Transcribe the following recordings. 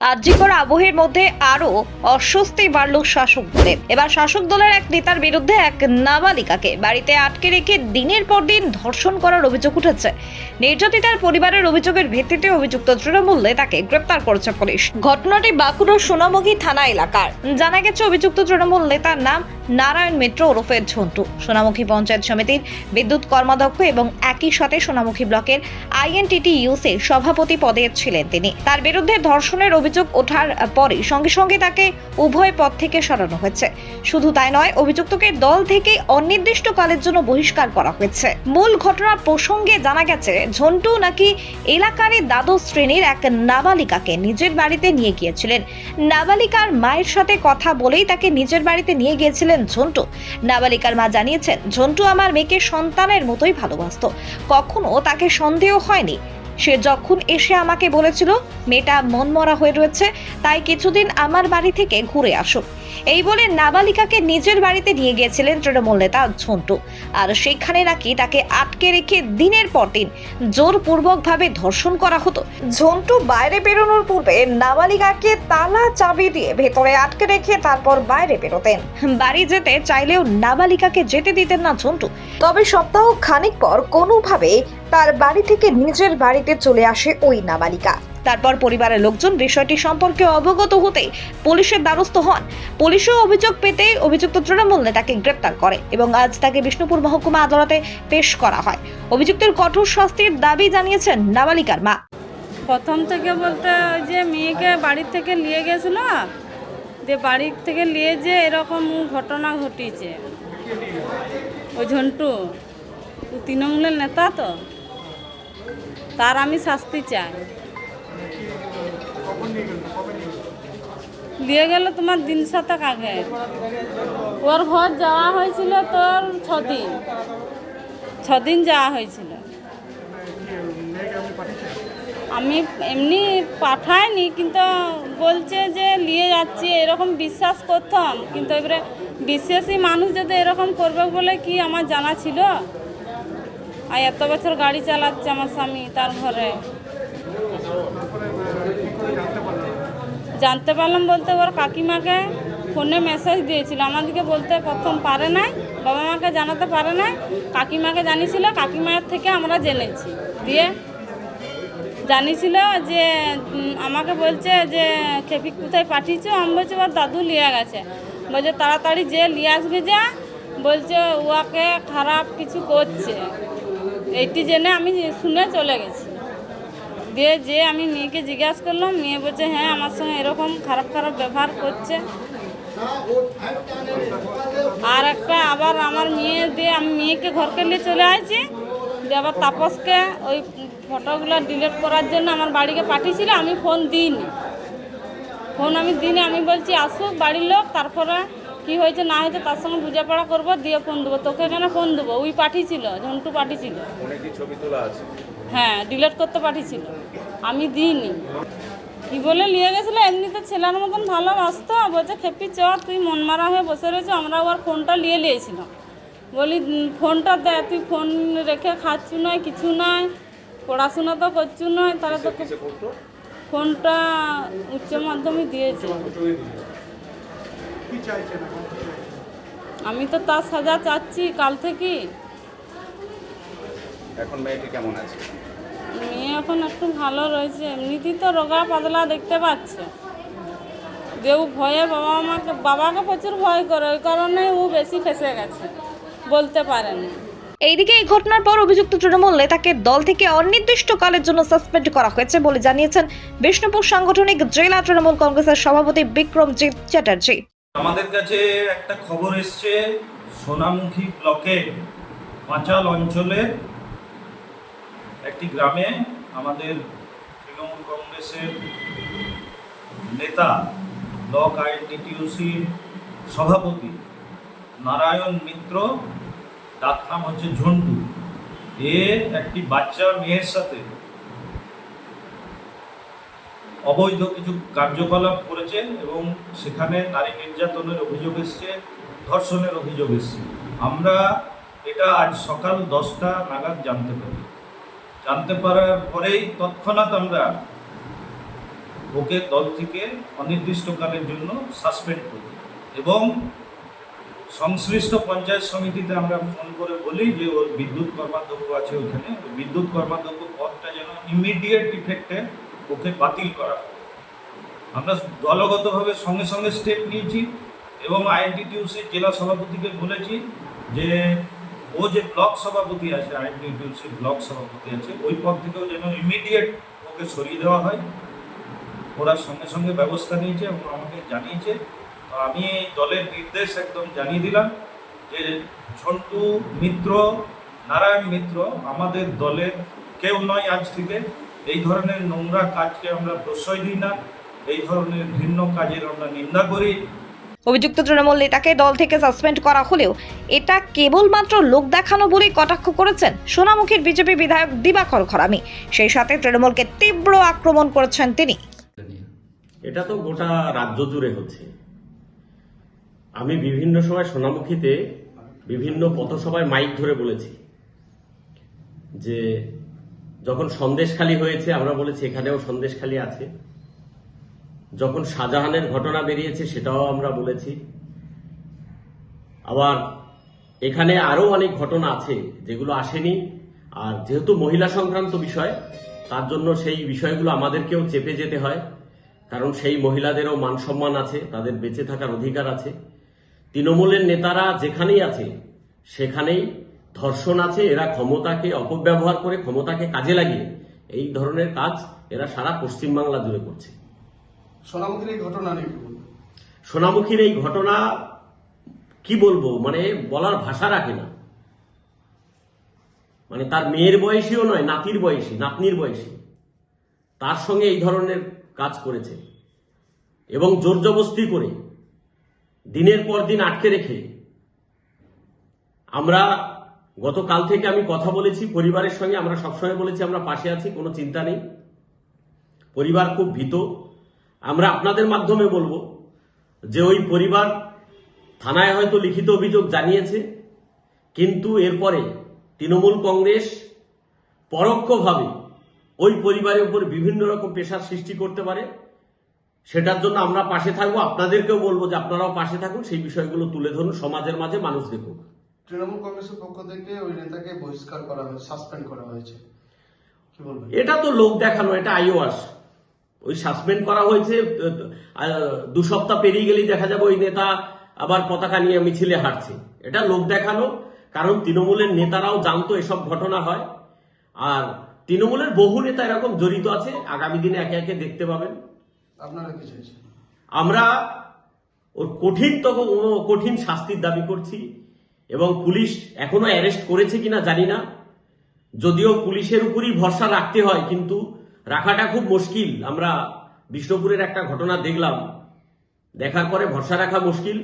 আর্যিকর আবহের মধ্যে আরও অস্বস্তি বাড়ল শাসক দলের এবার শাসক দলের এক নেতার বিরুদ্ধে এক নাবালিকাকে বাড়িতে আটকে রেখে দিনের পর দিন ধর্ষণ করার অভিযোগ উঠেছে। নির্যাতিতার পরিবারের অভিযোগের ভিত্তিতে অভিযুক্ত তৃণমূল নেতাকে গ্রেপ্তার করেছে পুলিশ। ঘটনাটি বাঁকুড়ার সোনামুখী থানা এলাকার। জানা গেছে, অভিযুক্ত তৃণমূল নেতার নাম নারায়ণ মিত্র ওরফে ঝন্টু। সোনামুখী পঞ্চায়েত সমিতির বিদ্যুৎ কর্মাধ্যক্ষ এবং একই সাথে সোনামুখী ব্লকের আইএনটিটি ইউসে সভাপতি পদে ছিলেন তিনি। তার বিরুদ্ধে ধর্ষণের অভিযোগ ওঠার পরে সঙ্গে সঙ্গে তাকে উভয় পদ থেকে সরানো হয়েছে। শুধু তাই নয়, অভিযুক্তকে দল থেকে অনির্দিষ্টকালের জন্য বহিষ্কার করা হয়েছে। মূল ঘটনার প্রসঙ্গে জানা গেছে, ঝন্টু নাকি এলাকারই দ্বাদশ শ্রেণির এক নাবালিকাকে নিজের বাড়িতে নিয়ে গিয়েছিলেন। নাবালিকার মায়ের সাথে কথা বলেই তাকে নিজের বাড়িতে নিয়ে গিয়েছিলেন ঝন্টু। নাবালিকার মা জানিয়েছেন, ঝন্টু আমার মেয়েকে সন্তানের মতোই ভালোবাসত। কখনো তাকে সন্দেহ হয়নি। সে যখন এসে আমাকে বলেছিল, মেয়েটা মনমরা হয়ে রয়েছে, তাই কিছুদিন আমার বাড়ি থেকে ঘুরে আসুক এই বলে নাবালিকাকে নিজের বাড়িতে নিয়ে গিয়েছিলেন তৃণমূল নেতা ঝন্টু। আর সেখানে নাকি তাকে আটকে রেখে দিনের পর দিন জোরপূর্বকভাবে ধর্ষণ করা হতো। ঝন্টু বাইরে বেরোনোর পূর্বে নাবালিকাকে তালা চাবি দিয়ে ভেতরে আটকে রেখে তারপর বাইরে বেরোতেন। বাড়ি যেতে চাইলেও নাবালিকাকে যেতে দিতেন না ঝন্টু। তবে সপ্তাহ খানিক পর কোনোভাবে তার বাড়ি থেকে নিজের বাড়িতে চলে আসে ওই নাবালিকা। তারপর পরিবারের লোকজন বিষয়টি সম্পর্কে অবগত হতে পুলিশের দ্বারস্থ হন। পুলিশও অভিযোগ পেতে অভিযুক্ত তৃণমূল নেতাকে গ্রেপ্তার করে এবং আজ তাকে বিষ্ণুপুর মহকুমা আদালতে পেশ করা হয়। অভিযুক্তের কঠোর শাস্তির দাবি জানিয়েছেন নাবালিকার মা। প্রথম থেকে বলতে যে মেয়েকে বাড়ির থেকে নিয়ে গেছিল, যে বাড়ির থেকে নিয়ে যে এরকম ঘটনা ঘটিয়েছে ওই ঝন্টু তৃণমূলের নেতা তো, তার আমি শাস্তি চাই। নিয়ে গেল তোমার দিন শতক আগে। ওর ঘর যাওয়া হয়েছিল তোর ছদিন। ছদিন যাওয়া হয়েছিল। আমি এমনি পাঠাইনি, কিন্তু বলছে যে নিয়ে যাচ্ছি, এরকম বিশ্বাস করতাম। কিন্তু এবারে বিশ্বাসী মানুষ যদি এরকম করবে বলে কি আমার জানা ছিল? আর এত বছর গাড়ি চালাচ্ছে আমার স্বামী তার ঘরে। জানতে পারলাম বলতে ওর কাকিমাকে ফোনে মেসেজ দিয়েছিল। আমাদেরকে বলতে প্রথম পারে নাই, বাবা মাকে জানাতে পারে নাই, কাকিমাকে জানিয়েছিল, কাকিমার থেকে আমরা জেনেছি। দিয়ে জানিছিল যে আমাকে বলছে যে, খেপি কোথায় পাঠিয়েছো? আমি বলছি, ওর দাদু লিয়ে গেছে। বলছে, তাড়াতাড়ি যে লিয়ে আসবে যা। বলছে, ওকে খারাপ কিছু করছে। এইটি জেনে আমি শুনে চলে গেছি। দিয়ে যে আমি মেয়েকে জিজ্ঞাসা করলাম, মেয়ে বলছে হ্যাঁ আমার সঙ্গে এরকম খারাপ খারাপ ব্যবহার করছে। আর একটা আবার আমার মেয়ে দিয়ে আমি মেয়েকে ঘরকে নিয়ে চলে আসছি দিয়ে আবার তাপসকে ওই ফটোগুলো ডিলিট করার জন্য আমার বাড়িকে পাঠিয়েছিল, আমি ফোন দিইনি। ফোন আমি দিইনি, আমি বলছি, আসুক বাড়ির লোক, তারপরে কি হয়েছে, না হয়েছে, তার সঙ্গে বুঝাপড়া করব, দিয়ে ফোন দেবো। তোকে কেন ফোন দেবো, ওই পাঠিয়েছিল, ঝন্টু পাঠিয়েছিল। ছবি তোলা আছে? হ্যাঁ ডিলিট করতে পাঠিয়েছিল। আমি দিইনি। কি বলে নিয়ে গেছিল এমনিতে ছেলের মতন ভালোবাসতো বলছে খেপি চ তুই মন মারা হয়ে বসে রয়েছে। আমরা ওর ফোনটা নিয়ে নিয়েছিলাম। বলি ফোনটা দে তুই ফোন রেখে খাচ্ছু নয় কিছু নয় পড়াশোনা তো করছু নয় তাহলে তো ফোনটা? উচ্চ মাধ্যমিক দিয়েছে। আমি তো তার সাজা চাচ্ছি কাল থেকে। এখন মেয়েটি কেমন আছে? এখন একটু ভালো রয়েছে। এমনিতেই তো রোগা পাতলা দেখতে পাচ্ছে। যে ও ভয়ে বাবা মাকে বাবাকে প্রচুর ভয় করে ওই কারণে ও বেশি ফেসে গেছে বলতে পারেন এইদিকে এই ঘটনার পর অভিযুক্ত তৃণমূল নেতাকে দল থেকে অনির্দিষ্টকালের জন্য সাসপেন্ড করা হয়েছে বলে জানিয়েছেন বিষ্ণুপুর সাংগঠনিক জেলা তৃণমূল কংগ্রেসের সভাপতি বিক্রমজিৎ চ্যাটার্জি। আমাদের কাছে একটা খবর এসছে সোনামুখী ব্লকে পাঁচাল অঞ্চলের একটি গ্রামে আমাদের তৃণমূল কংগ্রেসের নেতা, ব্লক আইএনটিটিউসির সভাপতি নারায়ণ মিত্র, তার নাম হচ্ছে ঝন্টু। এ একটি বাচ্চা মেয়ের সাথে অবৈধ কিছু কার্যকলাপ করেছে এবং সেখানে নারী নির্যাতনের অভিযোগ এসছে, ধর্ষণের অভিযোগ এসছে। আমরা এটা আজ সকাল দশটা নাগাদ জানতে পারি। জানতে পারার পরেই তৎক্ষণাৎ আমরা ওকে দল থেকে অনির্দিষ্টকালের জন্য সাসপেন্ড করি। এবং সংশ্লিষ্ট পঞ্চায়েত সমিতিতে আমরা ফোন করে বলি যে, ওর বিদ্যুৎ কর্মাধ্যক্ষ আছে ওখানে বিদ্যুৎ কর্মাধ্যক্ষ পদটা যেন ইমিডিয়েট ইফেক্টে ওকে বাতিল করা আমরা দলগতভাবে সঙ্গে সঙ্গে স্টেপ নিয়েছি এবং আইএনটিটিউসির জেলা সভাপতিকে বলেছি যে ও যে ব্লক সভাপতি আছে আইএনটিটিউসির ব্লক সভাপতি আছে, ওই পদ থেকেও যেন ইমিডিয়েট ওকে সরিয়ে দেওয়া হয়। ওরা সঙ্গে সঙ্গে ব্যবস্থা নিয়েছে এবং আমাকে জানিয়েছে। আমি দলের নির্দেশ একদম জানিয়ে দিলাম যে ঝন্টু মিত্র, নারায়ণ মিত্র আমাদের দলের কেউ নয় আজ থেকে। এই ধরনের নোংরা কাজকে আমরা প্রশ্রয় দিই না। এই ধরনের ভিন্ন কাজের আমরা নিন্দা করি। অভিযুক্ত তৃণমূল নেতাকে দল থেকে সাসপেন্ড করা হলেও এটা কেবলমাত্র লোক দেখানো বলেই কটাক্ষ করেছেন সোনামুখীর বিজেপি বিধায়ক দিবাকর খরামি সেই সাথে তৃণমূলকে তীব্র আক্রমণ করেছেন তিনি। এটা তো গোটা রাজ্য জুড়ে হচ্ছে। আমি বিভিন্ন সময় সোনামুখীতে বিভিন্ন পথসভায় মাইক ধরে বলেছি যে যখন সন্দেশখালি হয়েছে, আমরা বলেছি এখানেও সন্দেশখালি আছে। যখন শাহজাহানের ঘটনা বেরিয়েছে, সেটাও আমরা বলেছি। আবার এখানে আরও অনেক ঘটনা আছে, যেগুলো আসেনি। আর যেহেতু মহিলা সংক্রান্ত বিষয়, তার জন্য সেই বিষয়গুলো আমাদেরকেও চেপে যেতে হয়। কারণ সেই মহিলাদেরও মান সম্মান আছে, তাদের বেঁচে থাকার অধিকার আছে। তৃণমূলের নেতারা যেখানেই আছে, সেখানেই ধর্ষণ আছে। এরা ক্ষমতাকে অপব্যবহার করে, ক্ষমতাকে কাজে লাগিয়ে এই ধরনের কাজ এরা সারা পশ্চিমবাংলা জুড়ে করছে। সোনামুখীর এই ঘটনা নিয়ে সোনামুখীর এই ঘটনা কি বলব? মানে বলার ভাষা রাখে না। মানে তার মেয়ের বয়সীও নয়, নাতির বয়সী, নাতনির বয়সী। তার সঙ্গে এই ধরনের কাজ করেছে। এবং জোর জবস্তি করে দিনের পর দিন আটকে রেখে আমরা গতকাল থেকে আমি কথা বলেছি, পরিবারের সঙ্গে আমরা সবসময় বলেছি, আমরা পাশে আছি, কোনো চিন্তা নেই। পরিবার খুব ভীত। আমরা আপনাদের মাধ্যমে বলব যে ওই পরিবার থানায় হয়তো লিখিত অভিযোগ জানিয়েছে কিন্তু এরপরে তৃণমূল কংগ্রেস পরোক্ষভাবে ওই পরিবারের উপর বিভিন্ন রকম পেশার সৃষ্টি করতে পারে। সেটার জন্য আমরা পাশে থাকব। আপনাদেরকেও বলব যে আপনারাও পাশে থাকুন। সেই বিষয়গুলো তুলে ধরুন। সমাজের মাঝে মানুষ দেখুক। তৃণমূল কংগ্রেসের পক্ষ থেকে ওই নেতাকে বহিষ্কার করা হয়েছে সাসপেন্ড করা হয়েছে। এটা তো লোক দেখানো এটা আইওয়াস। ওই সাসপেন্ড করা হয়েছে দু সপ্তাহ পেরিয়ে গেলেই দেখা যাবে ওই নেতা আবার পতাকা নিয়ে মিছিলে হাঁটছে। এটা লোক দেখানো কারণ তৃণমূলের নেতারাও জানতো এসব ঘটনা হয়। আর তৃণমূলের বহু নেতা এরকম জড়িত আছে আগামী দিনে একে একে দেখতে পাবেন। আপনারা আমরা ওর কঠিনতম ও কঠিন শাস্তির দাবি করছি এবং পুলিশ এখনও অ্যারেস্ট করেছে কিনা জানি না। যদিও পুলিশের উপরই ভরসা রাখতে হয় কিন্তু রাখাটা খুব মুশকিল। আমরা বিষ্ণুপুরের একটা ঘটনা দেখলাম। দেখার পরে ভরসা রাখা মুশকিল।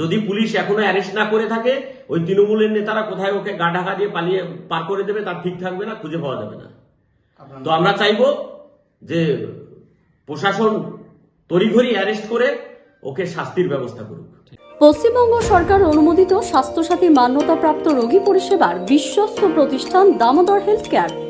যদি পুলিশ এখনও অ্যারেস্ট না করে থাকে ওই তৃণমূলের নেতারা কোথায় ওকে গা ঢাকা দিয়ে পালিয়ে পার করে দেবে তার ঠিক থাকবে না খুঁজে পাওয়া যাবে না। তো আমরা চাইব যে প্রশাসন তড়িঘড়ি অ্যারেস্ট করে ওকে শাস্তির ব্যবস্থা করুক। পশ্চিমবঙ্গ সরকার অনুমোদিত স্বাস্থ্যসাথী মান্যতাপ্রাপ্ত রোগী পরিষেবার বিশ্বস্ত প্রতিষ্ঠান দামোদর হেলথ কেয়ার।